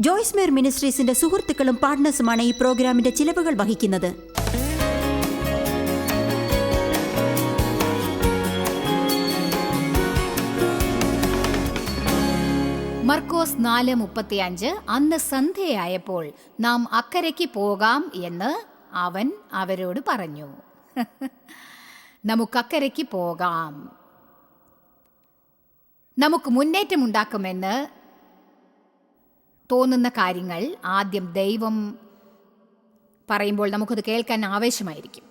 ജോയ്സ് മേർ മിനിസ്ട്രീസിന്റെ സുഹൃത്തുക്കളും പാർട്ട്നേഴ്സുമാണ് ഈ പ്രോഗ്രാമിന്റെ ചിലവുകൾ വഹിക്കുന്നത്. മർക്കോസ് നാല് മുപ്പത്തിയഞ്ച് അന്ന് സന്ധ്യയായപ്പോൾ നാം അക്കരയ്ക്ക് പോകാം എന്ന് അവൻ അവരോട് പറഞ്ഞു. നമുക്കക്കരയ്ക്ക് പോകാം. നമുക്ക് മുന്നേറ്റമുണ്ടാക്കുമെന്ന് തോന്നുന്ന കാര്യങ്ങൾ ആദ്യം ദൈവം പറയുമ്പോൾ നമുക്കത് കേൾക്കാൻ ആവേശമായിരിക്കും.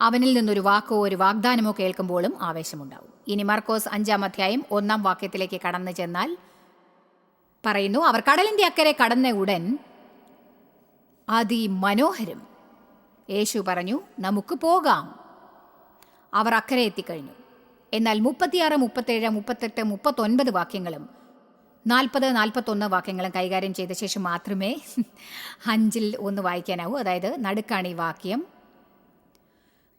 അവനിൽ നിന്നൊരു വാക്കോ ഒരു വാഗ്ദാനമോ കേൾക്കുമ്പോഴും ആവേശമുണ്ടാവും. ഇനി മർക്കോസ് അഞ്ചാം അധ്യായം ഒന്നാം വാക്യത്തിലേക്ക് കടന്നു ചെന്നാൽ പറയുന്നു അവർ കടലിന്റെ അക്കരെ കടന്ന ഉടൻ അതിമനോഹരം. യേശു പറഞ്ഞു നമുക്ക് പോകാം. അവർ അക്കരെ എത്തിക്കഴിഞ്ഞു. എന്നാൽ മുപ്പത്തിയാറ് മുപ്പത്തേഴ് മുപ്പത്തെട്ട് മുപ്പത്തൊൻപത് വാക്യങ്ങളും നാൽപ്പത് നാൽപ്പത്തൊന്ന് വാക്യങ്ങളും കൈകാര്യം ചെയ്ത ശേഷം മാത്രമേ അഞ്ചിൽ ഒന്ന് വായിക്കാനാവൂ. അതായത് നടുക്കാണ് ഈ വാക്യം.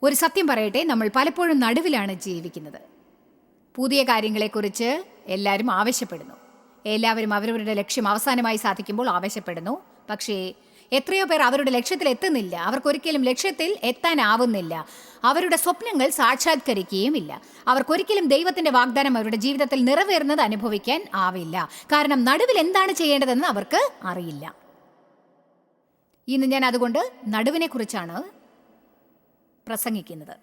ഒരു സത്യം പറയട്ടെ നമ്മൾ പലപ്പോഴും നടുവിലാണ് ജീവിക്കുന്നത്. പുതിയ കാര്യങ്ങളെക്കുറിച്ച് എല്ലാവരും ആവശ്യപ്പെടുന്നു. എല്ലാവരും അവരവരുടെ ലക്ഷ്യം അവസാനമായി സാധിക്കുമ്പോൾ ആവശ്യപ്പെടുന്നു. പക്ഷേ എത്രയോ പേർ അവരുടെ ലക്ഷ്യത്തിൽ എത്തുന്നില്ല. അവർക്കൊരിക്കലും ലക്ഷ്യത്തിൽ എത്താനാവുന്നില്ല. അവരുടെ സ്വപ്നങ്ങൾ സാക്ഷാത്കരിക്കുകയുമില്ല. അവർക്കൊരിക്കലും ദൈവത്തിന്റെ വാഗ്ദാനം അവരുടെ ജീവിതത്തിൽ നിറവേറുന്നത് അനുഭവിക്കാൻ ആവില്ല. കാരണം നടുവിൽ എന്താണ് ചെയ്യേണ്ടതെന്ന് അവർക്ക് അറിയില്ല. ഇന്ന് ഞാൻ അതുകൊണ്ട് നടുവിനെക്കുറിച്ചാണ് പ്രസംഗിക്കുന്നത്.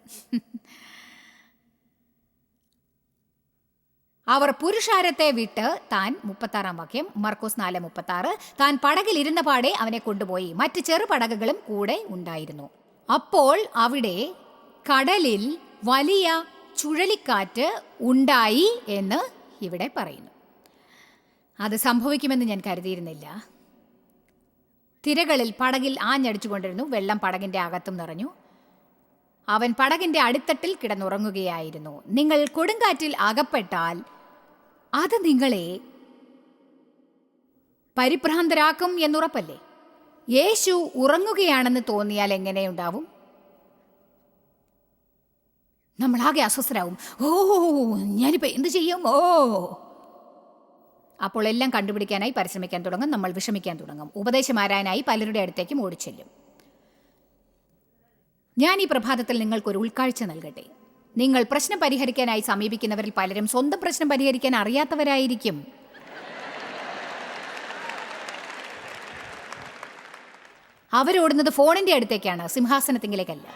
അവർ പുരുഷാരത്തെ വിട്ട് താൻ മുപ്പത്താറാം വാക്യം മർക്കോസ് നാല് മുപ്പത്താറ്. താൻ പടകിൽ ഇരുന്ന പാടെ അവനെ കൊണ്ടുപോയി. മറ്റ് ചെറു പടകുകളും കൂടെ ഉണ്ടായിരുന്നു. അപ്പോൾ അവിടെ കടലിൽ വലിയ ചുഴലിക്കാറ്റ് ഉണ്ടായി എന്ന് ഇവിടെ പറയുന്നു. അത് സംഭവിക്കുമെന്ന് ഞാൻ കരുതിയിരുന്നില്ല. തിരകളിൽ പടകിൽ ആഞ്ഞടിച്ചുകൊണ്ടിരുന്നു വെള്ളം പടകിന്റെ അകത്തും നിറഞ്ഞു. അവൻ പടകിന്റെ അടിത്തട്ടിൽ കിടന്നുറങ്ങുകയായിരുന്നു. നിങ്ങൾ കൊടുങ്കാറ്റിൽ അകപ്പെട്ടാൽ അത് നിങ്ങളെ പരിഭ്രാന്തരാക്കും എന്നുറപ്പല്ലേ? യേശു ഉറങ്ങുകയാണെന്ന് തോന്നിയാൽ എങ്ങനെയുണ്ടാവും നമ്മളാകെ അസ്വസ്ഥരാകും ഓ ഞാനിപ്പോ എന്ത് ചെയ്യും? ഓ. അപ്പോൾ എല്ലാം കണ്ടുപിടിക്കാനായി പരിശ്രമിക്കാൻ തുടങ്ങും. നമ്മൾ വിഷമിക്കാൻ തുടങ്ങും. ഉപദേശമാരാനായി പലരുടെ അടുത്തേക്കും ഓടിച്ചെല്ലും. ഞാൻ ഈ പ്രഭാതത്തിൽ നിങ്ങൾക്കൊരു ഉൾക്കാഴ്ച നൽകട്ടെ. നിങ്ങൾ പ്രശ്നം പരിഹരിക്കാനായി സമീപിക്കുന്നവരിൽ പലരും സ്വന്തം പ്രശ്നം പരിഹരിക്കാൻ അറിയാത്തവരായിരിക്കും അവരോടുന്നത് ഫോണിന്റെ അടുത്തേക്കാണ് സിംഹാസനത്തിങ്കിലേക്കല്ല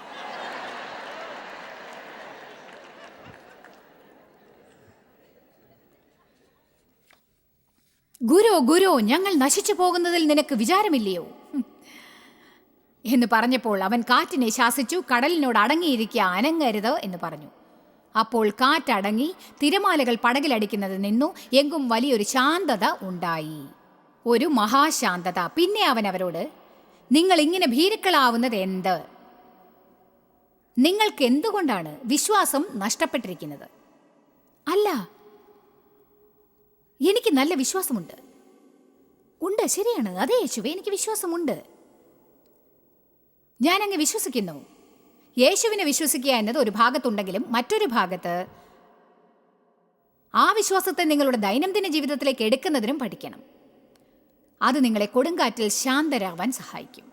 ഗുരു ഗുരു ഞങ്ങൾ നശിച്ചു പോകുന്നതിൽ നിനക്ക് വിചാരമില്ലയോ. എന്ന് പറഞ്ഞപ്പോൾ അവൻ കാറ്റിനെ ശാസിച്ചു കടലിനോട് അടങ്ങിയിരിക്കുക അനങ്ങരുത് എന്ന് പറഞ്ഞു. അപ്പോൾ കാറ്റടങ്ങി തിരമാലകൾ പടകിലടിക്കുന്നത് നിന്നു എങ്കും വലിയൊരു ശാന്തത ഉണ്ടായി. ഒരു മഹാശാന്തത. പിന്നെ അവൻ അവരോട് നിങ്ങൾ ഇങ്ങനെ ഭീരുക്കളാവുന്നത് എന്ത്? നിങ്ങൾക്ക് എന്തുകൊണ്ടാണ് വിശ്വാസം നഷ്ടപ്പെട്ടിരിക്കുന്നത്? അല്ല എനിക്ക് നല്ല വിശ്വാസമുണ്ട്. ഉണ്ട് ശരിയാണ്. അതേ യേശുവേ എനിക്ക് വിശ്വാസമുണ്ട്. ഞാൻ അങ്ങ് വിശ്വസിക്കുന്നു. യേശുവിനെ വിശ്വസിക്കുക എന്നത് ഒരു ഭാഗത്തുണ്ടെങ്കിലും മറ്റൊരു ഭാഗത്ത് ആ വിശ്വാസത്തെ നിങ്ങളുടെ ദൈനംദിന ജീവിതത്തിലേക്ക് എടുക്കുന്നതിനും പഠിക്കണം. അത് നിങ്ങളെ കൊടുങ്കാറ്റിൽ ശാന്തരാവാൻ സഹായിക്കും.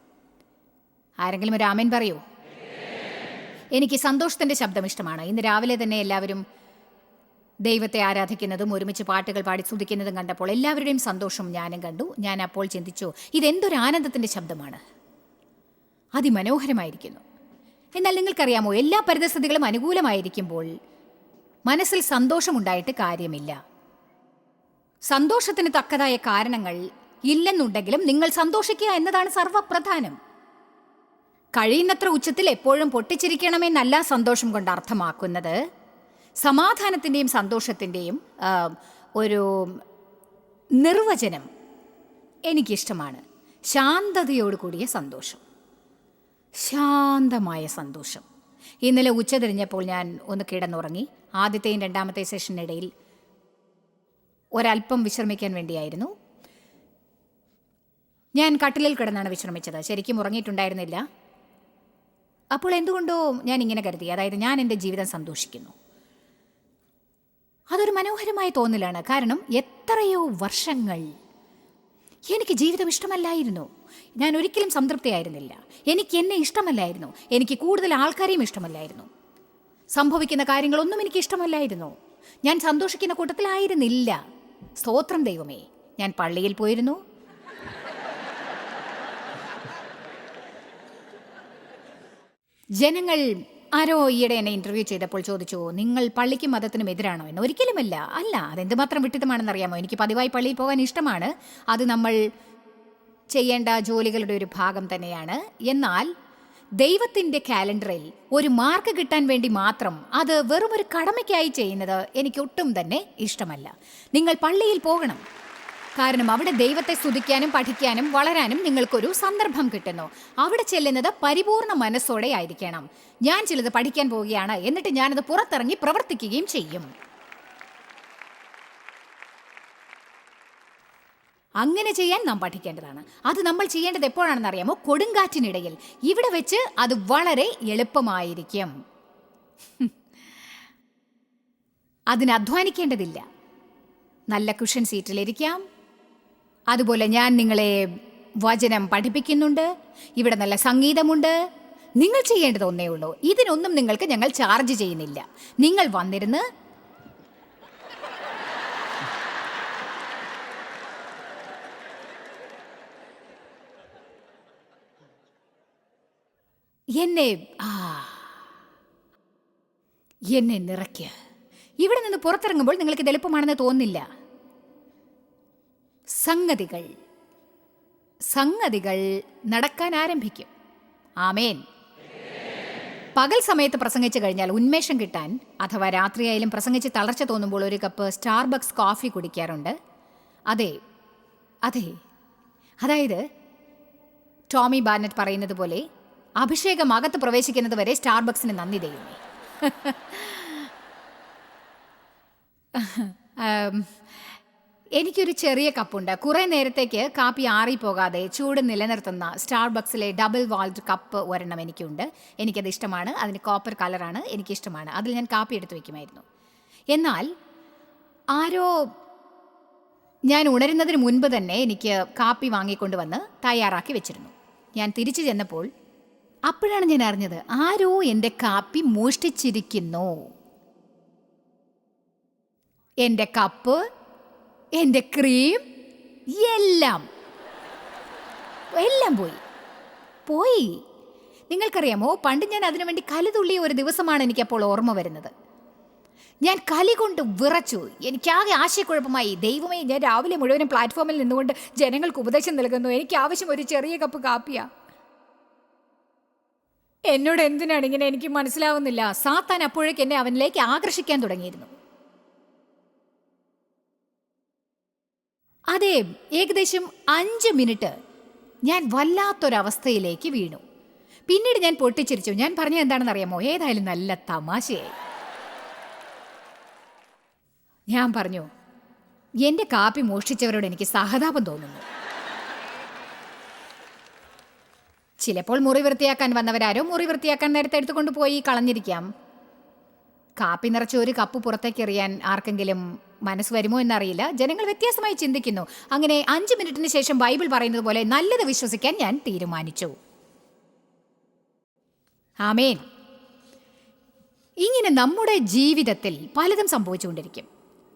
ആരെങ്കിലും ഒരു ആമേൻ പറയൂ? എനിക്ക് സന്തോഷത്തിന്റെ ശബ്ദം ഇഷ്ടമാണ്. ഇന്ന് രാവിലെ തന്നെ എല്ലാവരും ദൈവത്തെ ആരാധിക്കുന്നതും ഒരുമിച്ച് പാട്ടുകൾ പാടി സ്തുതിക്കുന്നതും കണ്ടപ്പോൾ എല്ലാവരുടെയും സന്തോഷം ഞാനും കണ്ടു. ഞാൻ അപ്പോൾ ചിന്തിച്ചു ഇതെന്തൊരു ആനന്ദത്തിന്റെ ശബ്ദമാണ്. അതിമനോഹരമായിരിക്കുന്നു. എന്നാൽ നിങ്ങൾക്കറിയാമോ എല്ലാ പരിതസ്ഥിതികളും അനുകൂലമായിരിക്കുമ്പോൾ മനസ്സിൽ സന്തോഷമുണ്ടായിട്ട് കാര്യമില്ല. സന്തോഷത്തിന് തക്കതായ കാരണങ്ങൾ ഇല്ലെന്നുണ്ടെങ്കിലും നിങ്ങൾ സന്തോഷിക്കുക എന്നതാണ് സർവപ്രധാനം. കഴിയുന്നത്ര ഉച്ചത്തിൽ എപ്പോഴും പൊട്ടിച്ചിരിക്കണമെന്നല്ല സന്തോഷം കൊണ്ട് അർത്ഥമാക്കുന്നത്. സമാധാനത്തിന്റെയും സന്തോഷത്തിന്റെയും ഒരു നിർവചനം എനിക്കിഷ്ടമാണ്. ശാന്തതയോടുകൂടിയ സന്തോഷം. ശാന്തമായ സന്തോഷം. ഇന്നലെ ഉച്ച തിരിഞ്ഞപ്പോൾ ഞാൻ ഒന്ന് കിടന്നുറങ്ങി. ആദ്യത്തെയും രണ്ടാമത്തെ സെഷനിടയിൽ ഒരല്പം വിശ്രമിക്കാൻ വേണ്ടിയായിരുന്നു. ഞാൻ കട്ടിലിൽ കിടന്നാണ് വിശ്രമിച്ചത്. ശരിക്കും ഉറങ്ങിയിട്ടുണ്ടായിരുന്നില്ല. അപ്പോൾ എന്തുകൊണ്ടോ ഞാൻ ഇങ്ങനെ കരുതി. അതായത് ഞാൻ എന്റെ ജീവിതം സന്തോഷിക്കുന്നു. അതൊരു മനോഹരമായ തോന്നലാണ്. കാരണം എത്രയോ വർഷങ്ങൾ എനിക്ക് ജീവിതം ഇഷ്ടമല്ലായിരുന്നു. ഞാൻ ഒരിക്കലും സംതൃപ്തിയായിരുന്നില്ല. എനിക്ക് എന്നെ ഇഷ്ടമല്ലായിരുന്നു. എനിക്ക് കൂടുതൽ ആൾക്കാരെയും ഇഷ്ടമല്ലായിരുന്നു. സംഭവിക്കുന്ന കാര്യങ്ങളൊന്നും എനിക്ക് ഇഷ്ടമല്ലായിരുന്നു. ഞാൻ സന്തോഷിക്കുന്ന കൂട്ടത്തിലായിരുന്നില്ല. സ്തോത്രം ദൈവമേ ഞാൻ പള്ളിയിൽ പോയിരുന്നു. ജനങ്ങൾ ആരോ ഈയിടെ എന്നെ ഇന്റർവ്യൂ ചെയ്തപ്പോൾ ചോദിച്ചു നിങ്ങൾ പള്ളിക്കും മതത്തിനും എതിരാണോ? എന്ന്. ഒരിക്കലുമല്ല. അല്ല അതെന്തുമാത്രം വിട്ടിത്തമാണെന്ന് അറിയാമോ എനിക്ക് പതിവായി പള്ളിയിൽ പോകാൻ ഇഷ്ടമാണ്. അത് നമ്മൾ ചെയ്യേണ്ട ജോലികളുടെ ഒരു ഭാഗം തന്നെയാണ്. എന്നാൽ ദൈവത്തിന്റെ കാലണ്ടറിൽ ഒരു മാർക്ക് കിട്ടാൻ വേണ്ടി മാത്രം അത് വെറും ഒരു കടമയ്ക്കായി ചെയ്യുന്നത് എനിക്ക് ഒട്ടും തന്നെ ഇഷ്ടമല്ല. നിങ്ങൾ പള്ളിയിൽ പോകണം. കാരണം അവിടെ ദൈവത്തെ സ്തുതിക്കാനും പഠിക്കാനും വളരാനും നിങ്ങൾക്കൊരു സന്ദർഭം കിട്ടുന്നു. അവിടെ ചെല്ലുന്നത് പരിപൂർണ മനസ്സോടെ ആയിരിക്കണം. ഞാൻ ചിലത് പഠിക്കാൻ പോവുകയാണ്. എന്നിട്ട് ഞാനത് പുറത്തിറങ്ങി പ്രവർത്തിക്കുകയും ചെയ്യും. അങ്ങനെ ചെയ്യാൻ നാം പഠിക്കേണ്ടതാണ്. അത് നമ്മൾ ചെയ്യേണ്ടത് എപ്പോഴാണെന്ന് അറിയാമോ? കൊടുങ്കാറ്റിനിടയിൽ. ഇവിടെ വെച്ച് അത് വളരെ എളുപ്പമായിരിക്കും. അതിന് അധ്വാനിക്കേണ്ടതില്ല. നല്ല കുഷൻ സീറ്റിലിരിക്കാം. അതുപോലെ ഞാൻ നിങ്ങളെ വചനം പഠിപ്പിക്കുന്നുണ്ട്. ഇവിടെ നല്ല സംഗീതമുണ്ട്. നിങ്ങൾ ചെയ്യേണ്ടത് ഒന്നേ ഉള്ളൂ. ഇതിനൊന്നും നിങ്ങൾക്ക് ഞങ്ങൾ ചാർജ് ചെയ്യുന്നില്ല. നിങ്ങൾ വന്നിരുന്ന് എന്നെ ആ എന്നെ നിറയ്ക്ക്. ഇവിടെ നിന്ന് പുറത്തിറങ്ങുമ്പോൾ നിങ്ങൾക്ക് ഇത് എളുപ്പമാണെന്ന് തോന്നില്ല സംഗതികൾ സംഗതികൾ നടക്കാൻ ആരംഭിക്കും. ആമേൻ. പകൽ സമയത്ത് പ്രസംഗിച്ചു കഴിഞ്ഞാൽ ഉന്മേഷം കിട്ടാൻ അഥവാ രാത്രിയായാലും പ്രസംഗിച്ച് തളർച്ച തോന്നുമ്പോൾ ഒരു കപ്പ് സ്റ്റാർബക്സ് കോഫി കുടിക്കാറുണ്ട്. അതെ അതെ. അതായത് ടോമി ബാനറ്റ് പറയുന്നത് പോലെ അഭിഷേകം അകത്ത് പ്രവേശിക്കുന്നത് വരെ സ്റ്റാർബക്സിന് നന്ദി ആം, എനിക്കൊരു ചെറിയ കപ്പുണ്ട്. കുറേ നേരത്തേക്ക് കാപ്പി ആറിപ്പോകാതെ ചൂട് നിലനിർത്തുന്ന സ്റ്റാർബക്സിലെ ഡബിൾ വാൾഡ് കപ്പ് ഒരെണ്ണം എനിക്കുണ്ട്. എനിക്കത് ഇഷ്ടമാണ്. അതിന് കോപ്പർ കളറാണ് എനിക്കിഷ്ടമാണ്. അതിൽ ഞാൻ കാപ്പി എടുത്തു വയ്ക്കുമായിരുന്നു എന്നാൽ ആരോ ഞാൻ ഉണരുന്നതിന് മുൻപ് തന്നെ എനിക്ക് കാപ്പി വാങ്ങിക്കൊണ്ടുവന്ന് തയ്യാറാക്കി വെച്ചിരുന്നു. ഞാൻ തിരിച്ചു ചെന്നപ്പോൾ അപ്പോഴാണ് ഞാൻ അറിഞ്ഞത് ആരോ എന്റെ കാപ്പി മോഷ്ടിച്ചിരിക്കുന്നു. എന്റെ കപ്പ് എന്റെ ക്രീം എല്ലാം. എല്ലാം പോയി. പോയി. നിങ്ങൾക്കറിയാമോ പണ്ട് ഞാൻ അതിനുവേണ്ടി വേണ്ടി കലുതുള്ളിയ ഒരു ദിവസമാണ് എനിക്കപ്പോൾ ഓർമ്മ വരുന്നത്. ഞാൻ കലി കൊണ്ട് വിറച്ചു. എനിക്കാകെ ആശയക്കുഴപ്പമായി. ദൈവമേ ഞാൻ രാവിലെ മുഴുവനും പ്ലാറ്റ്ഫോമിൽ നിന്നുകൊണ്ട് ജനങ്ങൾക്ക് ഉപദേശം നൽകുന്നു. എനിക്ക് ആവശ്യം ഒരു ചെറിയ കപ്പ് കാപ്പിയാ. എന്നോട് എന്തിനാണ് ഇങ്ങനെ എനിക്ക് മനസ്സിലാവുന്നില്ല? സാത്താൻ അപ്പോഴേക്ക് എന്നെ അവനിലേക്ക് ആകർഷിക്കാൻ തുടങ്ങിയിരുന്നു. അതെ ഏകദേശം അഞ്ച് മിനിറ്റ്. ഞാൻ വല്ലാത്തൊരവസ്ഥയിലേക്ക് വീണു. പിന്നീട് ഞാൻ പൊട്ടിച്ചിരിച്ചു. ഞാൻ പറഞ്ഞത് എന്താണെന്ന് അറിയാമോ ഏതായാലും നല്ല തമാശയായി. ഞാൻ പറഞ്ഞു എന്റെ കാപ്പി മോഷ്ടിച്ചവരോട് എനിക്ക് സഹതാപം തോന്നുന്നു. ചിലപ്പോൾ മുറി വൃത്തിയാക്കാൻ വന്നവരാരോ മുറി വൃത്തിയാക്കാൻ നേരത്തെ എടുത്തുകൊണ്ട് പോയി കളഞ്ഞിരിക്കാം. കാപ്പി നിറച്ച ഒരു കപ്പ് പുറത്തേക്ക് എറിയാൻ ആർക്കെങ്കിലും മനസ്സ് വരുമോ എന്നറിയില്ല. ജനങ്ങൾ വ്യത്യാസമായി ചിന്തിക്കുന്നു. അങ്ങനെ അഞ്ച് മിനിറ്റിന് ശേഷം ബൈബിൾ പറയുന്നത് പോലെ നല്ലത് വിശ്വസിക്കാൻ ഞാൻ തീരുമാനിച്ചു. ആമേൻ. ഇങ്ങനെ നമ്മുടെ ജീവിതത്തിൽ പലതും സംഭവിച്ചുകൊണ്ടിരിക്കും.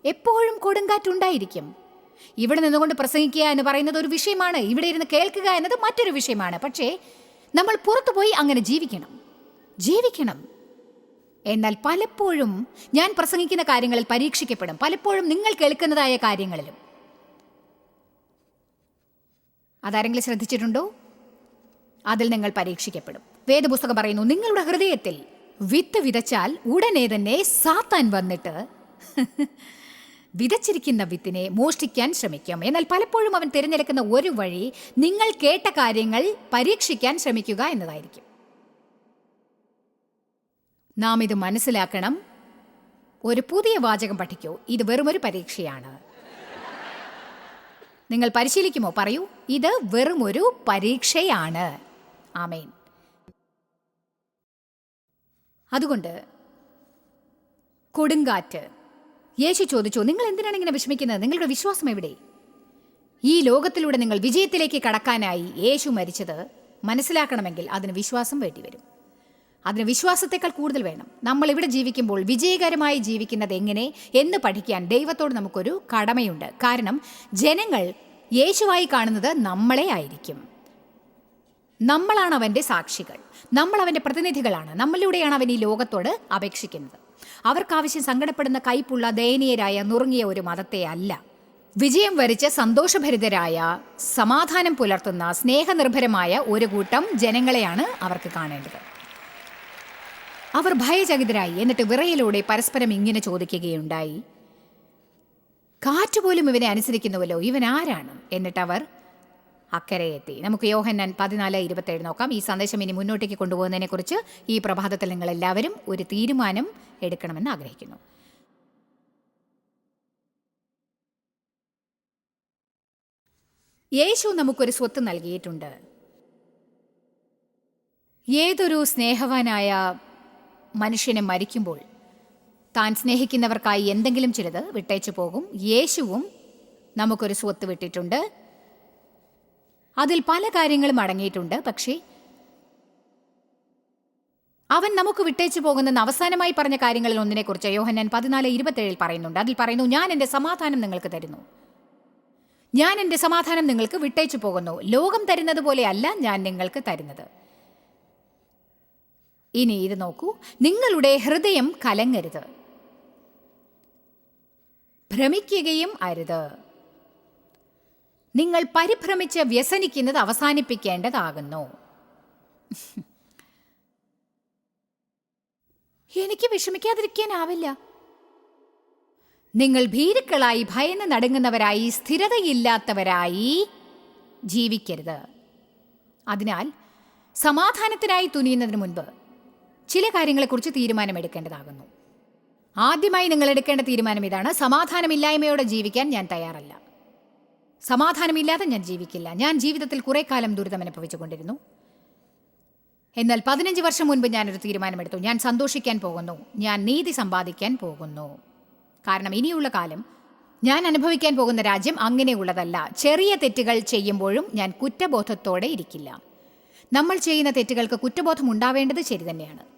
എപ്പോഴും കൊടുങ്കാറ്റുണ്ടായിരിക്കും ഇവിടെ നിന്നുകൊണ്ട് പ്രസംഗിക്കുക എന്ന് പറയുന്നത് ഒരു വിഷയമാണ്. ഇവിടെ ഇരുന്ന് കേൾക്കുക എന്നത് മറ്റൊരു വിഷയമാണ്. പക്ഷേ നമ്മൾ പുറത്തു പോയി അങ്ങനെ ജീവിക്കണം. ജീവിക്കണം. എന്നാൽ പലപ്പോഴും ഞാൻ പ്രസംഗിക്കുന്ന കാര്യങ്ങളിൽ പരീക്ഷിക്കപ്പെടും. പലപ്പോഴും നിങ്ങൾ കേൾക്കുന്നതായ കാര്യങ്ങളിലും. അതാരെങ്കിലും ശ്രദ്ധിച്ചിട്ടുണ്ടോ? അതിൽ നിങ്ങൾ പരീക്ഷിക്കപ്പെടും. വേദപുസ്തകം പറയുന്നു നിങ്ങളുടെ ഹൃദയത്തിൽ വിത്ത് വിതച്ചാൽ ഉടനെ തന്നെ സാത്താൻ വന്നിട്ട് വിതച്ചിരിക്കുന്ന വിത്തിനെ മോഷ്ടിക്കാൻ ശ്രമിക്കും. എന്നാൽ പലപ്പോഴും അവൻ തിരഞ്ഞെടുക്കുന്ന ഒരു വഴി നിങ്ങൾ കേട്ട കാര്യങ്ങൾ പരീക്ഷിക്കാൻ ശ്രമിക്കുക എന്നതായിരിക്കും. നാം ഇത് മനസ്സിലാക്കണം. ഒരു പുതിയ വാചകം പഠിക്കൂ. ഇത് വെറുമൊരു പരീക്ഷയാണ്. നിങ്ങൾ പരിശീലിക്കുമോ? പറയൂ. ഇത് വെറുമൊരു പരീക്ഷയാണ്. ആമേൻ. അതുകൊണ്ട് കൊടുങ്കാറ്റ് യേശു ചോദിച്ചു നിങ്ങൾ എന്തിനാണ് ഇങ്ങനെ വിഷമിക്കുന്നത്? നിങ്ങളുടെ വിശ്വാസം എവിടെ? ഈ ലോകത്തിലൂടെ നിങ്ങൾ വിജയത്തിലേക്ക് കടക്കാനായി യേശു മരിച്ചത് മനസ്സിലാക്കണമെങ്കിൽ അതിന് വിശ്വാസം വേണ്ടിവരും. അതിന് വിശ്വാസത്തെക്കാൾ കൂടുതൽ വേണം. നമ്മൾ ഇവിടെ ജീവിക്കുമ്പോൾ വിജയകരമായി ജീവിക്കുന്നത് എങ്ങനെ എന്ന് പഠിക്കാൻ ദൈവത്തോട് നമുക്കൊരു കടമയുണ്ട്. കാരണം ജനങ്ങൾ യേശുവായി കാണുന്നത് നമ്മളെ ആയിരിക്കും. നമ്മളാണ് അവന്റെ സാക്ഷികൾ. നമ്മൾ അവന്റെ പ്രതിനിധികളാണ്. നമ്മളിലൂടെയാണ് അവൻ ഈ ലോകത്തോട് അപേക്ഷിക്കുന്നത്. അവർക്കാവശ്യം സങ്കടപ്പെടുന്ന കൈപ്പുള്ള ദയനീയരായ നുറുങ്ങിയ ഒരു മതത്തെ അല്ല. വിജയം വരിച്ച് സന്തോഷഭരിതരായ സമാധാനം പുലർത്തുന്ന സ്നേഹനിർഭരമായ ഒരു കൂട്ടം ജനങ്ങളെയാണ് അവർക്ക് കാണേണ്ടത്. അവർ ഭയചകിതരായി എന്നിട്ട് വിറയിലൂടെ പരസ്പരം ഇങ്ങനെ ചോദിക്കുകയുണ്ടായി. കാറ്റുപോലും ഇവനെ അനുസരിക്കുന്നുവല്ലോ ഇവൻ ആരാണ്? എന്നിട്ട് അവർ അക്കരെ എത്തി നമുക്ക് യോഹന്നാൻ പതിനാല് ഇരുപത്തേഴ് നോക്കാം. ഈ സന്ദേശം ഇനി മുന്നോട്ടേക്ക് കൊണ്ടുപോകുന്നതിനെക്കുറിച്ച് ഈ പ്രഭാതത്തിൽ നിങ്ങൾ എല്ലാവരും ഒരു തീരുമാനം എടുക്കണമെന്ന് ആഗ്രഹിക്കുന്നു. യേശു നമുക്കൊരു സ്വത്ത് നൽകിയിട്ടുണ്ട്. ഏതൊരു സ്നേഹവാനായ മനുഷ്യനെ മരിക്കുമ്പോൾ താൻ സ്നേഹിക്കുന്നവർക്കായി എന്തെങ്കിലും ചിലത് വിട്ടേച്ചു പോകും. യേശുവും നമുക്കൊരു സ്വത്ത് വിട്ടിട്ടുണ്ട്. അതിൽ പല കാര്യങ്ങളും അടങ്ങിയിട്ടുണ്ട്. പക്ഷേ അവൻ നമുക്ക് വിട്ടേച്ചു പോകുന്നെന്ന് അവസാനമായി പറഞ്ഞ കാര്യങ്ങളിൽ ഒന്നിനെക്കുറിച്ച് യോഹന്നാൻ പതിനാല് ഇരുപത്തേഴിൽ പറയുന്നുണ്ട്. അതിൽ പറയുന്നു ഞാൻ എന്റെ സമാധാനം നിങ്ങൾക്ക് തരുന്നു. ഞാൻ എന്റെ സമാധാനം നിങ്ങൾക്ക് വിട്ടേച്ചു പോകുന്നു. ലോകം തരുന്നത് പോലെയല്ല ഞാൻ നിങ്ങൾക്ക് തരുന്നത്. ഇനി ഇത് നോക്കൂ. നിങ്ങളുടെ ഹൃദയം കലങ്ങരുത്. ഭ്രമിക്കുകയും അരുത്. നിങ്ങൾ പരിഭ്രമിച്ച് വ്യസനിക്കുന്നത് അവസാനിപ്പിക്കേണ്ടതാകുന്നു. എനിക്ക് വിഷമിക്കാതിരിക്കാനാവില്ല. നിങ്ങൾ ഭീരുക്കളായി ഭയന്ന് നടങ്ങുന്നവരായി സ്ഥിരതയില്ലാത്തവരായി ജീവിക്കരുത്. അതിനാൽ സമാധാനത്തിനായി തുനിയുന്നതിന് മുൻപ് ചില കാര്യങ്ങളെക്കുറിച്ച് തീരുമാനമെടുക്കേണ്ടതാകുന്നു. ആദ്യമായി നിങ്ങൾ എടുക്കേണ്ട തീരുമാനം ഇതാണ്. സമാധാനമില്ലായ്മയോടെ ജീവിക്കാൻ ഞാൻ തയ്യാറല്ല. സമാധാനമില്ലാതെ ഞാൻ ജീവിക്കില്ല. ഞാൻ ജീവിതത്തിൽ കുറെ കാലം ദുരിതം അനുഭവിച്ചുകൊണ്ടിരുന്നു. എന്നാൽ പതിനഞ്ച് വർഷം മുൻപ് ഞാനൊരു തീരുമാനമെടുത്തു. ഞാൻ സന്തോഷിക്കാൻ പോകുന്നു. ഞാൻ നീതി സമ്പാദിക്കാൻ പോകുന്നു. കാരണം ഇനിയുള്ള കാലം ഞാൻ അനുഭവിക്കാൻ പോകുന്ന രാജ്യം അങ്ങനെയുള്ളതല്ല. ചെറിയ തെറ്റുകൾ ചെയ്യുമ്പോഴും ഞാൻ കുറ്റബോധത്തോടെ ഇരിക്കില്ല. നമ്മൾ ചെയ്യുന്ന തെറ്റുകൾക്ക് കുറ്റബോധം ഉണ്ടാവേണ്ടത് ശരി തന്നെയാണ്.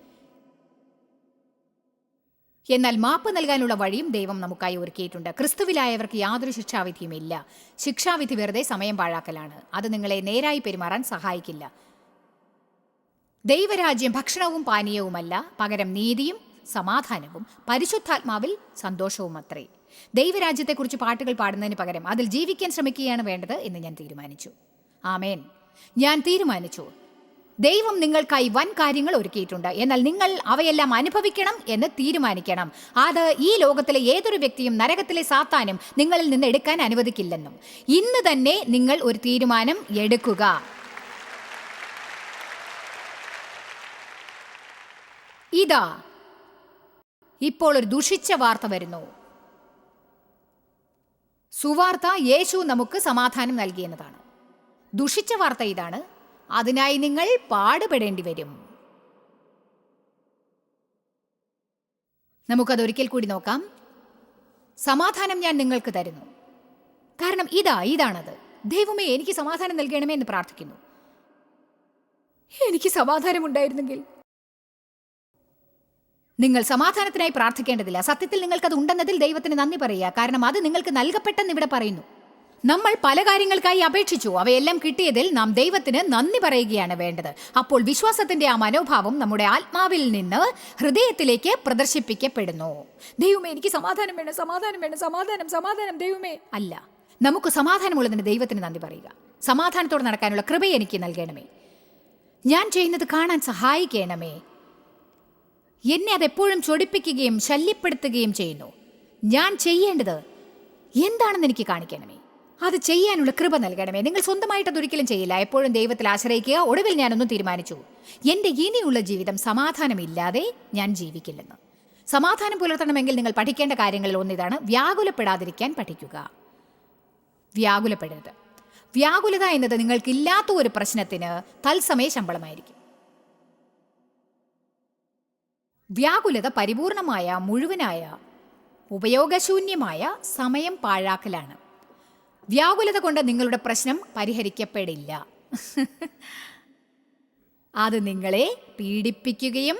എന്നാൽ മാപ്പ് നൽകാനുള്ള വഴിയും ദൈവം നമുക്കായി ഒരുക്കിയിട്ടുണ്ട്. ക്രിസ്തുവിലായവർക്ക് യാതൊരു ശിക്ഷാവിധിയും ഇല്ല ശിക്ഷാവിധി വെറുതെ സമയം പാഴാക്കലാണ്. അത് നിങ്ങളെ നേരായി പെരുമാറാൻ സഹായിക്കില്ല. ദൈവരാജ്യം ഭക്ഷണവും പാനീയവുമല്ല. പകരം നീതിയും സമാധാനവും പരിശുദ്ധാത്മാവിൽ സന്തോഷവും അത്രേ. ദൈവരാജ്യത്തെക്കുറിച്ച് പാട്ടുകൾ പാടുന്നതിന് പകരം അതിൽ ജീവിക്കാൻ ശ്രമിക്കുകയാണ് വേണ്ടത് എന്ന് ഞാൻ തീരുമാനിച്ചു. ആമേൻ. ഞാൻ തീരുമാനിച്ചു. ദൈവം നിങ്ങൾക്കായി വൻ കാര്യങ്ങൾ ഒരുക്കിയിട്ടുണ്ട്. എന്നാൽ നിങ്ങൾ അവയെല്ലാം അനുഭവിക്കണം എന്ന് തീരുമാനിക്കണം. അത് ഈ ലോകത്തിലെ ഏതൊരു വ്യക്തിയും നരകത്തിലെ സാത്താനും നിങ്ങളിൽ നിന്ന് എടുക്കാൻ അനുവദിക്കില്ലെന്നും. ഇന്ന് തന്നെ നിങ്ങൾ ഒരു തീരുമാനം എടുക്കുക. ഇതാ. ഇപ്പോൾ ഒരു ദുഷിച്ച വാർത്ത വരുന്നു. സുവാർത്ത യേശു നമുക്ക് സമാധാനം നൽകിയെന്നതാണ്. ദുഷിച്ച വാർത്ത ഇതാണ്. അതിനായി നിങ്ങൾ പാടുപെടേണ്ടി വരും. നമുക്കതൊരിക്കൽ കൂടി നോക്കാം. സമാധാനം ഞാൻ നിങ്ങൾക്ക് തരുന്നു. കാരണം ഇതാ ഇതാണത്. ദൈവമേ എനിക്ക് സമാധാനം നൽകണമേ എന്ന് പ്രാർത്ഥിക്കുന്നു. എനിക്ക് സമാധാനം ഉണ്ടായിരുന്നെങ്കിൽ. നിങ്ങൾ സമാധാനത്തിനായി പ്രാർത്ഥിക്കേണ്ടതില്ല. സത്യത്തിൽ നിങ്ങൾക്കത് ഉണ്ടെന്നതിൽ ദൈവത്തിന് നന്ദി പറയുക. കാരണം അത് നിങ്ങൾക്ക് നൽകപ്പെട്ടെന്ന് ഇവിടെ പറയുന്നു. നമ്മൾ പല കാര്യങ്ങൾക്കായി അപേക്ഷിച്ചു. അവയെല്ലാം കിട്ടിയതിൽ നാം ദൈവത്തിന് നന്ദി പറയുകയാണ് വേണ്ടത്. അപ്പോൾ വിശ്വാസത്തിന്റെ ആ മനോഭാവം നമ്മുടെ ആത്മാവിൽ നിന്ന് ഹൃദയത്തിലേക്ക് പ്രദർശിപ്പിക്കപ്പെടുന്നു. ദൈവമേ എനിക്ക് സമാധാനം വേണം സമാധാനം വേണം സമാധാനം സമാധാനം ദൈവമേ. അല്ല നമുക്ക് സമാധാനമുള്ളതിന് ദൈവത്തിന് നന്ദി പറയുക. സമാധാനത്തോടെ നടക്കാനുള്ള കൃപ എനിക്ക് നൽകണമേ. ഞാൻ ചെയ്യുന്നത് കാണാൻ സഹായിക്കണമേ. എന്നെ അതെപ്പോഴും ചൊടിപ്പിക്കുകയും ശല്യപ്പെടുത്തുകയും ചെയ്യുന്നു. ഞാൻ ചെയ്യേണ്ടത് എന്താണെന്ന് എനിക്ക് കാണിക്കണമേ. അത് ചെയ്യാനുള്ള കൃപ നൽകണമേ. നിങ്ങൾ സ്വന്തമായിട്ട് അതൊരിക്കലും ചെയ്യില്ല. എപ്പോഴും ദൈവത്തിൽ ആശ്രയിക്കുക. ഒടുവിൽ ഞാനൊന്നും തീരുമാനിച്ചു. എന്റെ ഇനിയുള്ള ജീവിതം സമാധാനമില്ലാതെ ഞാൻ ജീവിക്കില്ലെന്ന്. സമാധാനം പുലർത്തണമെങ്കിൽ നിങ്ങൾ പഠിക്കേണ്ട കാര്യങ്ങളിൽ ഒന്നിതാണ് വ്യാകുലപ്പെടാതിരിക്കാൻ പഠിക്കുക. വ്യാകുലപ്പെടരുത്. വ്യാകുലത എന്നത് നിങ്ങൾക്കില്ലാത്ത ഒരു പ്രശ്നത്തിന് തത്സമയ ശമ്പളമായിരിക്കും. വ്യാകുലത പരിപൂർണമായ മുഴുവനായ ഉപയോഗശൂന്യമായ സമയം പാഴാക്കലാണ്. വ്യാകുലത കൊണ്ട് നിങ്ങളുടെ പ്രശ്നം പരിഹരിക്കപ്പെടില്ല. അത് നിങ്ങളെ പീഡിപ്പിക്കുകയും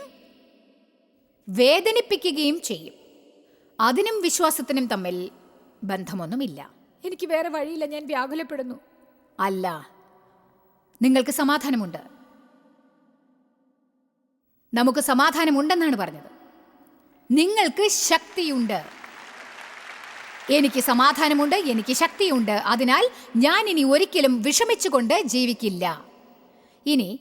വേദനിപ്പിക്കുകയും ചെയ്യും. അതിനും വിശ്വാസത്തിനും തമ്മിൽ ബന്ധമൊന്നുമില്ല. എനിക്ക് വേറെ വഴിയില്ല ഞാൻ വ്യാകുലപ്പെടുന്നു. അല്ല നിങ്ങൾക്ക് സമാധാനമുണ്ട്. നമുക്ക് സമാധാനമുണ്ടെന്നാണ് പറഞ്ഞത്. നിങ്ങൾക്ക് ശക്തിയുണ്ട്. എനിക്ക് സമാധാനമുണ്ട് എനിക്ക് ശക്തിയുണ്ട്. അതിനാൽ ഞാൻ ഇനി ഒരിക്കലും വിഷമിച്ചുകൊണ്ട് ജീവിക്കില്ല. ഇനി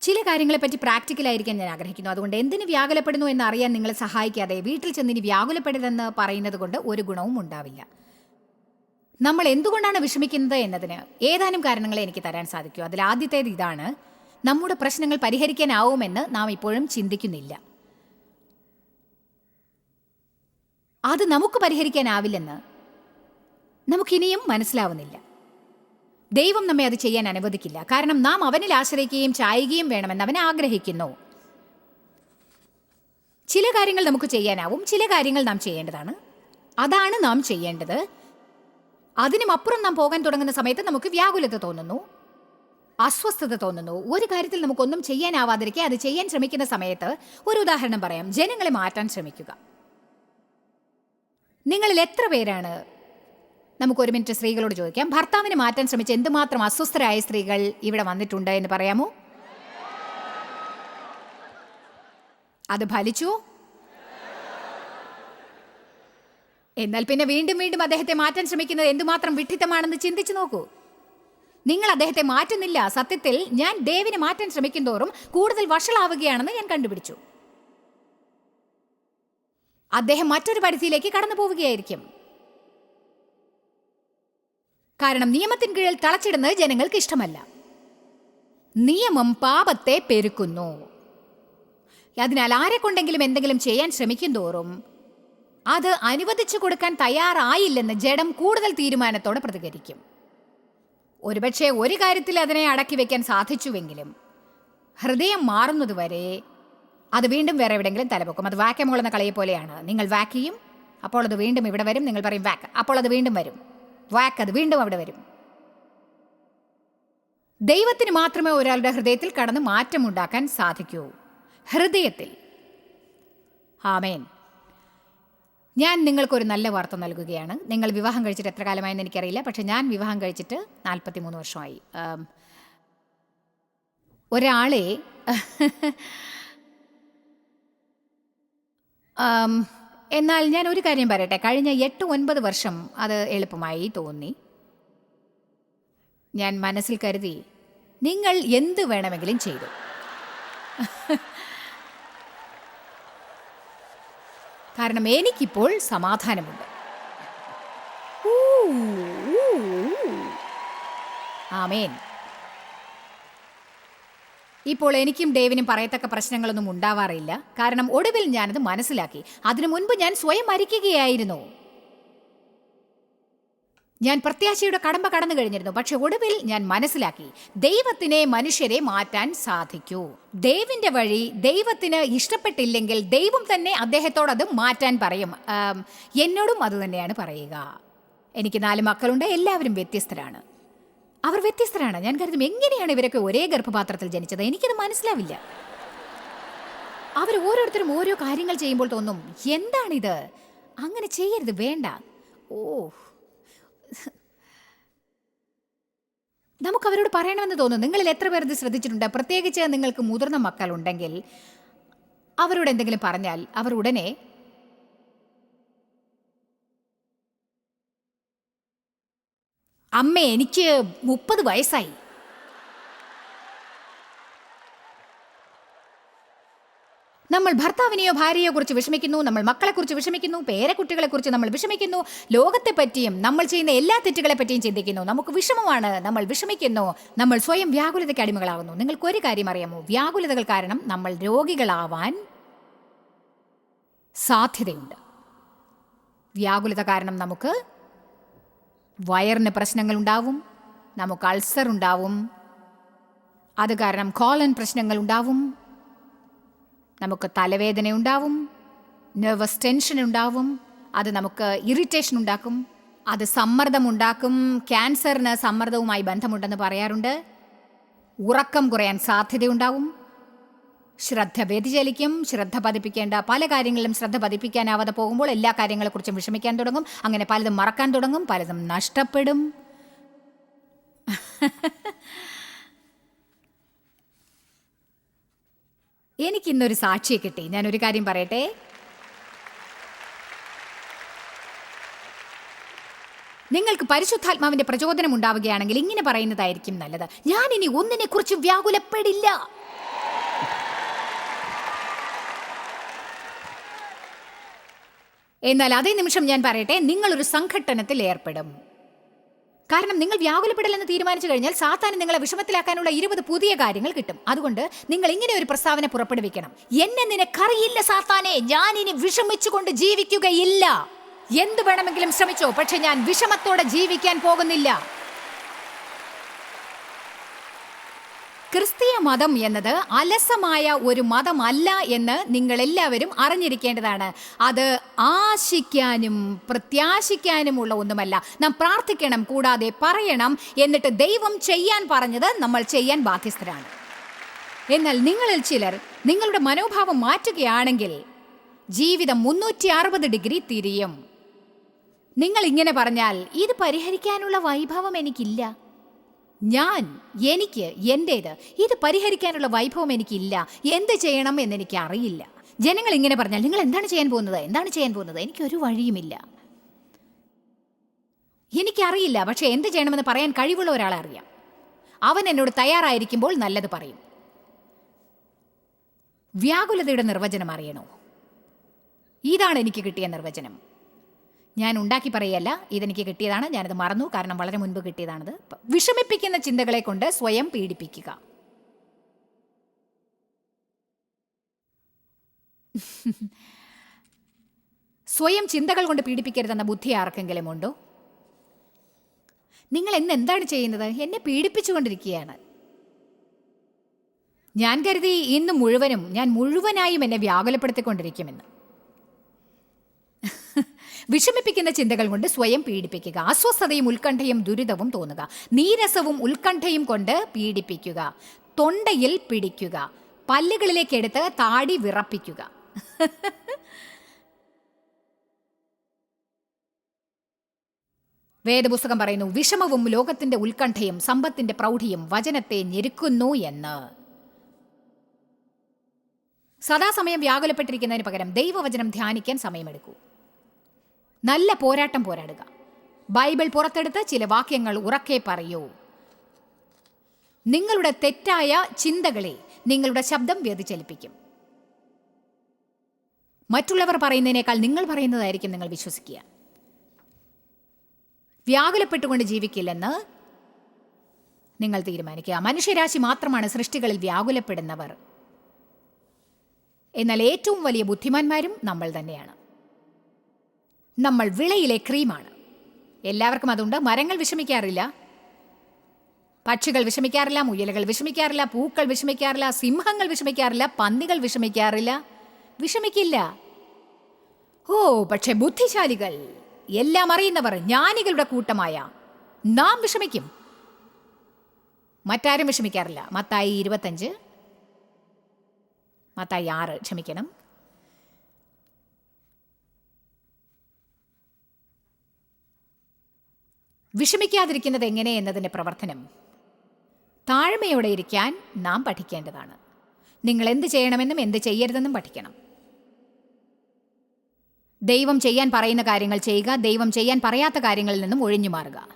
ചില കാര്യങ്ങളെപ്പറ്റി പ്രാക്ടിക്കലായിരിക്കാൻ ഞാൻ ആഗ്രഹിക്കുന്നു. അതുകൊണ്ട് എന്തിന് വ്യാകുലപ്പെടുന്നു എന്ന് അറിയാൻ നിങ്ങളെ സഹായിക്കാതെ വീട്ടിൽ ചെന്ന് ഇനി വ്യാകുലപ്പെടരുതെന്ന് പറയുന്നത് കൊണ്ട് ഒരു ഗുണവും ഉണ്ടാവില്ല. നമ്മൾ എന്തുകൊണ്ടാണ് വിഷമിക്കുന്നത് എന്നതിന് ഏതാനും കാരണങ്ങളെ എനിക്ക് തരാൻ സാധിക്കൂ. അതിൽ ആദ്യത്തേത് ഇതാണ്. നമ്മുടെ പ്രശ്നങ്ങൾ പരിഹരിക്കാനാവുമെന്ന് നാം ഇപ്പോഴും ചിന്തിക്കുന്നില്ല. അത് നമുക്ക് പരിഹരിക്കാനാവില്ലെന്ന് നമുക്കിനിയും മനസ്സിലാവുന്നില്ല. ദൈവം നമ്മെ അത് ചെയ്യാൻ അനുവദിക്കില്ല. കാരണം നാം അവനിൽ ആശ്രയിക്കുകയും ചായുകയും വേണമെന്ന് അവൻ ആഗ്രഹിക്കുന്നു. ചില കാര്യങ്ങൾ നമുക്ക് ചെയ്യാനാവും. ചില കാര്യങ്ങൾ നാം ചെയ്യേണ്ടതാണ്. അതാണ് നാം ചെയ്യേണ്ടത്. അതിനുമപ്പുറം നാം പോകാൻ തുടങ്ങുന്ന സമയത്ത് നമുക്ക് വ്യാകുലത തോന്നുന്നു. അസ്വസ്ഥത തോന്നുന്നു. ഒരു കാര്യത്തിൽ നമുക്കൊന്നും ചെയ്യാനാവാതിരിക്കെ അത് ചെയ്യാൻ ശ്രമിക്കുന്ന സമയത്ത് ഒരു ഉദാഹരണം പറയാം. ജനങ്ങളെ മാറ്റാൻ ശ്രമിക്കുക. നിങ്ങളിൽ എത്ര പേരാണ്? നമുക്ക് ഒരു മിനിറ്റ് സ്ത്രീകളോട് ചോദിക്കാം. ഭർത്താവിനെ മാറ്റാൻ ശ്രമിച്ച് എന്തുമാത്രം അസ്വസ്ഥരായ സ്ത്രീകൾ ഇവിടെ വന്നിട്ടുണ്ട് എന്ന് പറയാമോ? അത് ഫലിച്ചു. എന്നാൽ പിന്നെ വീണ്ടും വീണ്ടും അദ്ദേഹത്തെ മാറ്റാൻ ശ്രമിക്കുന്നത് എന്തുമാത്രം വിഡ്ഢിത്തമാണെന്ന് ചിന്തിച്ചു നോക്കൂ. നിങ്ങൾ അദ്ദേഹത്തെ മാറ്റുന്നില്ല. സത്യത്തിൽ ഞാൻ ദേവിനെ മാറ്റാൻ ശ്രമിക്കുന്തോറും കൂടുതൽ വഷളാവുകയാണെന്ന് ഞാൻ കണ്ടുപിടിച്ചു. അദ്ദേഹം മറ്റൊരു പരിധിയിലേക്ക് കടന്നു പോവുകയായിരിക്കും. കാരണം നിയമത്തിന് കീഴിൽ തളച്ചിടുന്നത് ജനങ്ങൾക്ക് ഇഷ്ടമല്ല. നിയമം പാപത്തെ പെരുക്കുന്നു. അതിനാൽ ആരെ കൊണ്ടെങ്കിലും എന്തെങ്കിലും ചെയ്യാൻ ശ്രമിക്കും തോറും അത് അനുവദിച്ചു കൊടുക്കാൻ തയ്യാറായില്ലെന്ന് ജഡം കൂടുതൽ തീരുമാനത്തോടെ പ്രതികരിക്കും. ഒരുപക്ഷെ ഒരു കാര്യത്തിൽ അതിനെ അടക്കി വെക്കാൻ സാധിച്ചുവെങ്കിലും ഹൃദയം മാറുന്നതുവരെ അത് വീണ്ടും വേറെ എവിടെയെങ്കിലും തലപൊക്കും. അത് വാക്യം എന്ന കളിയെ പോലെയാണ്. നിങ്ങൾ വാക്ക് ചെയ്യും അപ്പോൾ അത് വീണ്ടും ഇവിടെ വരും. നിങ്ങൾ പറയും വാക്ക്. അപ്പോൾ അത് വീണ്ടും വരും. വാക്ക് അത് വീണ്ടും അവിടെ വരും. ദൈവത്തിന് മാത്രമേ ഒരാളുടെ ഹൃദയത്തിൽ കടന്ന് മാറ്റമുണ്ടാക്കാൻ സാധിക്കൂ. ഹൃദയത്തിൽ. ആമേൻ. ഞാൻ നിങ്ങൾക്കൊരു നല്ല വാർത്ത നൽകുകയാണ്. നിങ്ങൾ വിവാഹം കഴിച്ചിട്ട് എത്ര കാലമായെന്ന് എനിക്കറിയില്ല. പക്ഷേ ഞാൻ വിവാഹം കഴിച്ചിട്ട് നാൽപ്പത്തി മൂന്ന് വർഷമായി ഒരാളെ എന്നാൽ ഞാൻ ഒരു കാര്യം പറയട്ടെ. കഴിഞ്ഞ എട്ട് ഒൻപത് വർഷം അത് എളുപ്പമായി തോന്നി. ഞാൻ മനസ്സിൽ കരുതി നിങ്ങൾ എന്ത് വേണമെങ്കിലും ചെയ്തു. കാരണം എനിക്കിപ്പോൾ സമാധാനമുണ്ട്. ആമേൻ. ഇപ്പോൾ എനിക്കും ഡേവിനും പറയത്തക്ക പ്രശ്നങ്ങളൊന്നും ഉണ്ടാവാറില്ല. കാരണം ഒടുവിൽ ഞാനത് മനസ്സിലാക്കി. അതിനു മുൻപ് ഞാൻ സ്വയം മരിക്കുകയായിരുന്നു. ഞാൻ പ്രത്യാശയുടെ കടമ്പ കടന്നു കഴിഞ്ഞിരുന്നു. പക്ഷെ ഒടുവിൽ ഞാൻ മനസ്സിലാക്കി. ദൈവത്തിനെ മനുഷ്യരെ മാറ്റാൻ സാധിക്കൂ. ദൈവിന്റെ വഴി ദൈവത്തിന് ഇഷ്ടപ്പെട്ടില്ലെങ്കിൽ ദൈവം തന്നെ അദ്ദേഹത്തോട് അത് മാറ്റാൻ പറയും. എന്നോടും അത് തന്നെയാണ് പറയുക. എനിക്ക് നാല് മക്കളുണ്ട്. എല്ലാവരും വ്യത്യസ്തരാണ്. അവർ വ്യത്യസ്തരാണ്. ഞാൻ കരുതും എങ്ങനെയാണ് ഇവരൊക്കെ ഒരേ ഗർഭപാത്രത്തിൽ ജനിച്ചത്? എനിക്കത് മനസ്സിലാവില്ല. അവർ ഓരോരുത്തരും ഓരോ കാര്യങ്ങൾ ചെയ്യുമ്പോൾ തോന്നും എന്താണിത്? അങ്ങനെ ചെയ്യരുത് വേണ്ട. ഓ. നമുക്ക് അവരോട് പറയണമെന്ന് തോന്നുന്നു നിങ്ങളിൽ എത്ര പേർ ഇത് ശ്രദ്ധിച്ചിട്ടുണ്ട്? പ്രത്യേകിച്ച് നിങ്ങൾക്ക് മുതിർന്ന മക്കളുണ്ടെങ്കിൽ അവരോട് എന്തെങ്കിലും പറഞ്ഞാൽ അവർ ഉടനെ അമ്മ എനിക്ക് മുപ്പത് വയസ്സായി. നമ്മൾ ഭർത്താവിനെയോ ഭാര്യയെയോ കുറിച്ച് വിഷമിക്കുന്നു നമ്മൾ മക്കളെക്കുറിച്ച് വിഷമിക്കുന്നു പേരക്കുട്ടികളെക്കുറിച്ച് നമ്മൾ വിഷമിക്കുന്നു ലോകത്തെ പറ്റിയും നമ്മൾ ചെയ്യുന്ന എല്ലാ തെറ്റുകളെ പറ്റിയും ചിന്തിക്കുന്നു. നമുക്ക് വിഷമമാണ് നമ്മൾ വിഷമിക്കുന്നു നമ്മൾ സ്വയം വ്യാകുലതയ്ക്ക് അടിമകളാകുന്നു. നിങ്ങൾക്ക് ഒരു കാര്യം അറിയാമോ? വ്യാകുലതകൾ കാരണം നമ്മൾ രോഗികളാവാൻ സാധ്യതയുണ്ട്. വ്യാകുലത കാരണം നമുക്ക് വയറിന് പ്രശ്നങ്ങൾ ഉണ്ടാവും നമുക്ക് അൾസർ ഉണ്ടാവും. അത് കാരണം കോളൻ പ്രശ്നങ്ങൾ ഉണ്ടാവും നമുക്ക് തലവേദന ഉണ്ടാവും നെർവസ് ടെൻഷൻ ഉണ്ടാവും അത് നമുക്ക് ഇറിറ്റേഷൻ ഉണ്ടാക്കും അത് സമ്മർദ്ദം ഉണ്ടാക്കും. ക്യാൻസറിന് സമ്മർദ്ദവുമായി ബന്ധമുണ്ടെന്ന് പറയാറുണ്ട്. ഉറക്കം കുറയാൻ സാധ്യതയുണ്ടാവും. ശ്രദ്ധ വ്യതിചലിക്കും ശ്രദ്ധ പതിപ്പിക്കേണ്ട പല കാര്യങ്ങളിലും ശ്രദ്ധ പതിപ്പിക്കാനാവാതെ പോകുമ്പോൾ എല്ലാ കാര്യങ്ങളെക്കുറിച്ചും വിഷമിക്കാൻ തുടങ്ങും. അങ്ങനെ പലതും മറക്കാൻ തുടങ്ങും പലതും നഷ്ടപ്പെടും. എനിക്കിന്നൊരു സാക്ഷിയെ കിട്ടി. ഞാനൊരു കാര്യം പറയട്ടെ? നിങ്ങൾക്ക് പരിശുദ്ധാത്മാവിന്റെ പ്രചോദനം ഉണ്ടാവുകയാണെങ്കിൽ ഇങ്ങനെ പറയുന്നതായിരിക്കും നല്ലത്. ഞാൻ ഇനി ഒന്നിനെ കുറിച്ച് വ്യാകുലപ്പെടില്ല. എന്നാൽ അതേ നിമിഷം ഞാൻ പറയട്ടെ നിങ്ങളൊരു സംഘട്ടനത്തിൽ ഏർപ്പെടും. കാരണം നിങ്ങൾ വ്യാകുലപ്പെടലെന്ന് തീരുമാനിച്ചു കഴിഞ്ഞാൽ സാത്താന് നിങ്ങളെ വിഷമത്തിലാക്കാനുള്ള ഇരുപത് പുതിയ കാര്യങ്ങൾ കിട്ടും. അതുകൊണ്ട് നിങ്ങൾ ഇങ്ങനെ ഒരു പ്രസ്താവന പുറപ്പെടുവിക്കണം. എന്നെ നിനക്കറിയില്ല സാത്താനെ ഞാൻ ഇനി വിഷമിച്ചുകൊണ്ട് ജീവിക്കുകയില്ല. എന്തു വേണമെങ്കിലും ശ്രമിച്ചോ പക്ഷെ ഞാൻ വിഷമത്തോടെ ജീവിക്കാൻ പോകുന്നില്ല. ക്രിസ്തീയ മതം എന്നത് അലസമായ ഒരു മതമല്ല എന്ന് നിങ്ങൾ എല്ലാവരും അറിഞ്ഞിരിക്കേണ്ടതാണ്. അത് ആശിക്കാനും പ്രത്യാശിക്കാനുമുള്ള ഒന്നുമല്ല. നാം പ്രാർത്ഥിക്കണം കൂടാതെ പറയണം എന്നിട്ട് ദൈവം ചെയ്യാൻ പറഞ്ഞത് നമ്മൾ ചെയ്യാൻ ബാധ്യസ്ഥരാണ്. എന്നാൽ നിങ്ങളിൽ ചിലർ നിങ്ങളുടെ മനോഭാവം മാറ്റുകയാണെങ്കിൽ ജീവിതം മുന്നൂറ്റി അറുപത് ഡിഗ്രി തിരിയും. നിങ്ങൾ ഇങ്ങനെ പറഞ്ഞാൽ ഇത് പരിഹരിക്കാനുള്ള വൈഭവം എനിക്കില്ല. ഞാൻ എനിക്ക് എന്റേത് ഇത് പരിഹരിക്കാനുള്ള വൈഭവം എനിക്കില്ല. എന്ത് ചെയ്യണം എന്ന് എനിക്ക് അറിയില്ല ജനങ്ങൾ ഇങ്ങനെ പറഞ്ഞാൽ നിങ്ങൾ എന്താണ് ചെയ്യാൻ പോകുന്നത്? എന്താണ് ചെയ്യാൻ പോകുന്നത്? എനിക്കൊരു വഴിയുമില്ല. എനിക്കറിയില്ല പക്ഷേ എന്ത് ചെയ്യണമെന്ന് പറയാൻ കഴിവുള്ള ഒരാളെ അറിയാം. അവൻ എന്നോട് തയ്യാറായിരിക്കുമ്പോൾ നല്ലത് പറയും. വ്യാകുലതയുടെ നിർവചനം അറിയണോ? ഇതാണ് എനിക്ക് കിട്ടിയ നിർവചനം. ഞാൻ ഉണ്ടാക്കി പറയല്ല. ഇതെനിക്ക് കിട്ടിയതാണ്. ഞാനത് മറന്നു. കാരണം വളരെ മുൻപ് കിട്ടിയതാണത്. വിഷമിപ്പിക്കുന്ന ചിന്തകളെ കൊണ്ട് സ്വയം പീഡിപ്പിക്കുക. സ്വയം ചിന്തകൾ കൊണ്ട് പീഡിപ്പിക്കരുതെന്ന ബുദ്ധി ആർക്കെങ്കിലും ഉണ്ടോ? നിങ്ങൾ എന്ന് എന്താണ് ചെയ്യുന്നത്? എന്നെ പീഡിപ്പിച്ചുകൊണ്ടിരിക്കുകയാണ്. ഞാൻ കരുതി ഇന്ന് മുഴുവനും ഞാൻ മുഴുവനായും എന്നെ വ്യാകുലപ്പെടുത്തിക്കൊണ്ടിരിക്കുമെന്ന്. വിഷമിപ്പിക്കുന്ന ചിന്തകൾ കൊണ്ട് സ്വയം പീഡിപ്പിക്കുക. അസ്വസ്ഥതയും ഉത്കണ്ഠയും ദുരിതവും തോന്നുക. നീരസവും ഉത്കണ്ഠയും കൊണ്ട് പീഡിപ്പിക്കുക. തൊണ്ടയിൽ പിടിക്കുക. പല്ലുകളിലേക്ക് പല്ലുകളിലേക്കെടുത്ത് താടി വിറപ്പിക്കുക. വേദപുസ്തകം പറയുന്നു വിഷമവും ലോകത്തിന്റെ ഉത്കണ്ഠയും സമ്പത്തിന്റെ പ്രൗഢിയും വചനത്തെ ഞെരുക്കുന്നു എന്ന്. സദാസമയം വ്യാകുലപ്പെട്ടിരിക്കുന്നതിന് പകരം ദൈവവചനം ധ്യാനിക്കാൻ സമയമെടുക്കൂ. നല്ല പോരാട്ടം പോരാടുക. ബൈബിൾ പുറത്തെടുത്ത് ചില വാക്യങ്ങൾ ഉറക്കെ പറയൂ. നിങ്ങളുടെ തെറ്റായ ചിന്തകളെ നിങ്ങളുടെ ശബ്ദം വ്യതിചലിപ്പിക്കും. മറ്റുള്ളവർ പറയുന്നതിനേക്കാൾ നിങ്ങൾ പറയുന്നതായിരിക്കും നിങ്ങൾ വിശ്വസിക്കുക. വ്യാകുലപ്പെട്ടുകൊണ്ട് ജീവിക്കില്ലെന്ന് നിങ്ങൾ തീരുമാനിക്കുക. മനുഷ്യരാശി മാത്രമാണ് സൃഷ്ടികളിൽ വ്യാകുലപ്പെടുന്നവർ. എന്നാൽ ഏറ്റവും വലിയ ബുദ്ധിമാന്മാരും നമ്മൾ തന്നെയാണ്. നമ്മൾ വിളയിലെ ക്രീമാണ്. എല്ലാവർക്കും അതുണ്ട്. മരങ്ങൾ വിഷമിക്കാറില്ല. പക്ഷികൾ വിഷമിക്കാറില്ല മുയലുകൾ വിഷമിക്കാറില്ല പൂക്കൾ വിഷമിക്കാറില്ല സിംഹങ്ങൾ വിഷമിക്കാറില്ല പന്നികൾ വിഷമിക്കാറില്ല. വിഷമിക്കില്ല. ഓ പക്ഷെ ബുദ്ധിശാലികൾ എല്ലാം അറിയുന്നവർ ജ്ഞാനികളുടെ കൂട്ടമായ നാം വിഷമിക്കും. മറ്റാരും വിഷമിക്കാറില്ല. മത്തായി ഇരുപത്തഞ്ച്. മത്തായി ആറ്. ക്ഷമിക്കണം. വിഷമിക്കാതിരിക്കുന്നത് എങ്ങനെ എന്നതിന്റെ പ്രവർത്തനം. താഴ്മയോടെ ഇരിക്കാൻ നാം പഠിക്കേണ്ടതാണ്. നിങ്ങൾ എന്ത് ചെയ്യണമെന്നും എന്ത് ചെയ്യരുതെന്നും പഠിക്കണം. ദൈവം ചെയ്യാൻ പറയുന്ന കാര്യങ്ങൾ ചെയ്യുക ദൈവം ചെയ്യാൻ പറയാത്ത കാര്യങ്ങളിൽ നിന്നും ഒഴിഞ്ഞു മാറുക.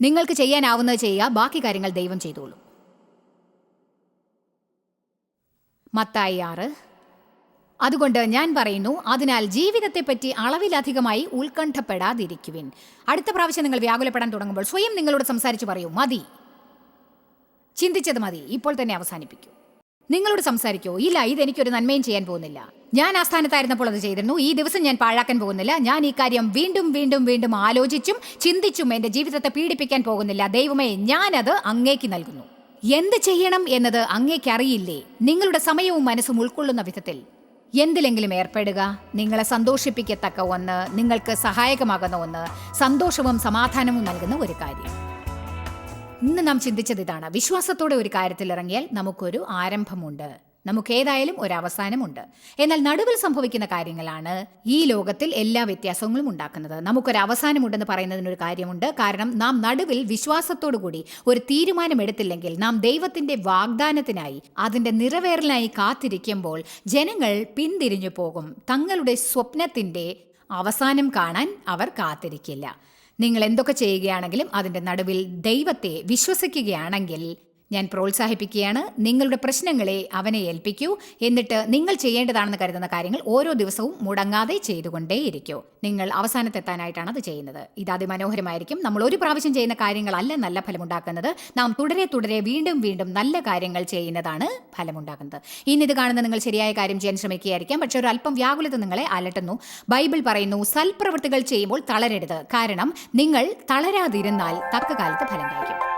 നിങ്ങൾക്ക് ചെയ്യാനാവുന്നത് ചെയ്യുക ബാക്കി കാര്യങ്ങൾ ദൈവം ചെയ്തോളൂ. മത്തായി ആറ് അതുകൊണ്ട് ഞാൻ പറയുന്നു അതിനാൽ ജീവിതത്തെപ്പറ്റി അളവിലധികമായി ഉത്കണ്ഠപ്പെടാതിരിക്കുവിൻ. അടുത്ത പ്രാവശ്യം നിങ്ങൾ വ്യാകുലപ്പെടാൻ തുടങ്ങുമ്പോൾ സ്വയം നിങ്ങളോട് സംസാരിച്ച് പറയൂ മതി. ചിന്തിച്ചത് മതി ഇപ്പോൾ തന്നെ അവസാനിപ്പിക്കൂ. നിങ്ങളോട് സംസാരിക്കൂ ഇല്ല ഇതെനിക്കൊരു നന്മയും ചെയ്യാൻ പോകുന്നില്ല. ഞാൻ ആ സ്ഥാനത്തായിരുന്നപ്പോൾ അത് ചെയ്തിരുന്നു ഈ ദിവസം ഞാൻ പാഴാക്കാൻ പോകുന്നില്ല. ഞാൻ ഈ കാര്യം വീണ്ടും വീണ്ടും വീണ്ടും ആലോചിച്ചും ചിന്തിച്ചും എന്റെ ജീവിതത്തെ പീഡിപ്പിക്കാൻ പോകുന്നില്ല. ദൈവമേ ഞാനത് അങ്ങേക്ക് നൽകുന്നു. എന്ത് ചെയ്യണം എന്നത് അങ്ങേക്കറിയില്ലേ? നിങ്ങളുടെ സമയവും മനസ്സും ഉൾക്കൊള്ളുന്ന വിധത്തിൽ. എന്തിലെങ്കിലും ഏർപ്പെടുക നിങ്ങളെ സന്തോഷിപ്പിക്കത്തക്ക ഒന്ന് നിങ്ങൾക്ക് സഹായകമാകുന്ന ഒന്ന് സന്തോഷവും സമാധാനവും നൽകുന്ന ഒരു കാര്യം. ഇന്ന് നാം ചിന്തിച്ചത് ഇതാണ്. വിശ്വാസത്തോടെ ഒരു കാര്യത്തിൽ ഇറങ്ങിയാൽ നമുക്കൊരു ആരംഭമുണ്ട്. നമുക്ക് ഏതായാലും ഒരു അവസാനമുണ്ട് എന്നാൽ നടുവിൽ സംഭവിക്കുന്ന കാര്യങ്ങളാണ് ഈ ലോകത്തിൽ എല്ലാ വ്യത്യാസങ്ങളും ഉണ്ടാക്കുന്നത്. നമുക്കൊരു അവസാനമുണ്ടെന്ന് പറയുന്നതിനൊരു കാര്യമുണ്ട്. കാരണം നാം നടുവിൽ കൂടി ഒരു തീരുമാനമെടുത്തില്ലെങ്കിൽ നാം ദൈവത്തിന്റെ വാഗ്ദാനത്തിനായി അതിന്റെ നിറവേറലിനായി കാത്തിരിക്കുമ്പോൾ ജനങ്ങൾ പിന്തിരിഞ്ഞു പോകും. തങ്ങളുടെ സ്വപ്നത്തിന്റെ അവസാനം കാണാൻ അവർ കാത്തിരിക്കില്ല. നിങ്ങൾ എന്തൊക്കെ ചെയ്യുകയാണെങ്കിലും അതിന്റെ നടുവിൽ ദൈവത്തെ വിശ്വസിക്കുകയാണെങ്കിൽ ഞാൻ പ്രോത്സാഹിപ്പിക്കുകയാണ്. നിങ്ങളുടെ പ്രശ്നങ്ങളെ അവനെ ഏൽപ്പിക്കൂ. എന്നിട്ട് നിങ്ങൾ ചെയ്യേണ്ടതാണെന്ന് കരുതുന്ന കാര്യങ്ങൾ ഓരോ ദിവസവും മുടങ്ങാതെ ചെയ്തുകൊണ്ടേയിരിക്കൂ. നിങ്ങൾ അവസാനത്തെത്താനായിട്ടാണ് അത് ചെയ്യുന്നത്. ഇത് അതിമനോഹരമായിരിക്കും. നമ്മൾ ഒരു പ്രാവശ്യം ചെയ്യുന്ന കാര്യങ്ങളല്ല നല്ല ഫലമുണ്ടാക്കുന്നത്. നാം തുടരെ തുടരെ വീണ്ടും വീണ്ടും നല്ല കാര്യങ്ങൾ ചെയ്യുന്നതാണ് ഫലമുണ്ടാക്കുന്നത്. ഇനി ഇത് കാണുന്ന നിങ്ങൾ ശരിയായ കാര്യം ചെയ്യാൻ ശ്രമിക്കുകയായിരിക്കാം. പക്ഷെ ഒരു അല്പം വ്യാകുലത നിങ്ങളെ അലട്ടുന്നു. ബൈബിൾ പറയുന്നു സൽപ്രവൃത്തികൾ ചെയ്യുമ്പോൾ തളരരുത്. കാരണം നിങ്ങൾ തളരാതിരുന്നാൽ തക്ക കാലത്ത് ഫലം കായ്ക്കും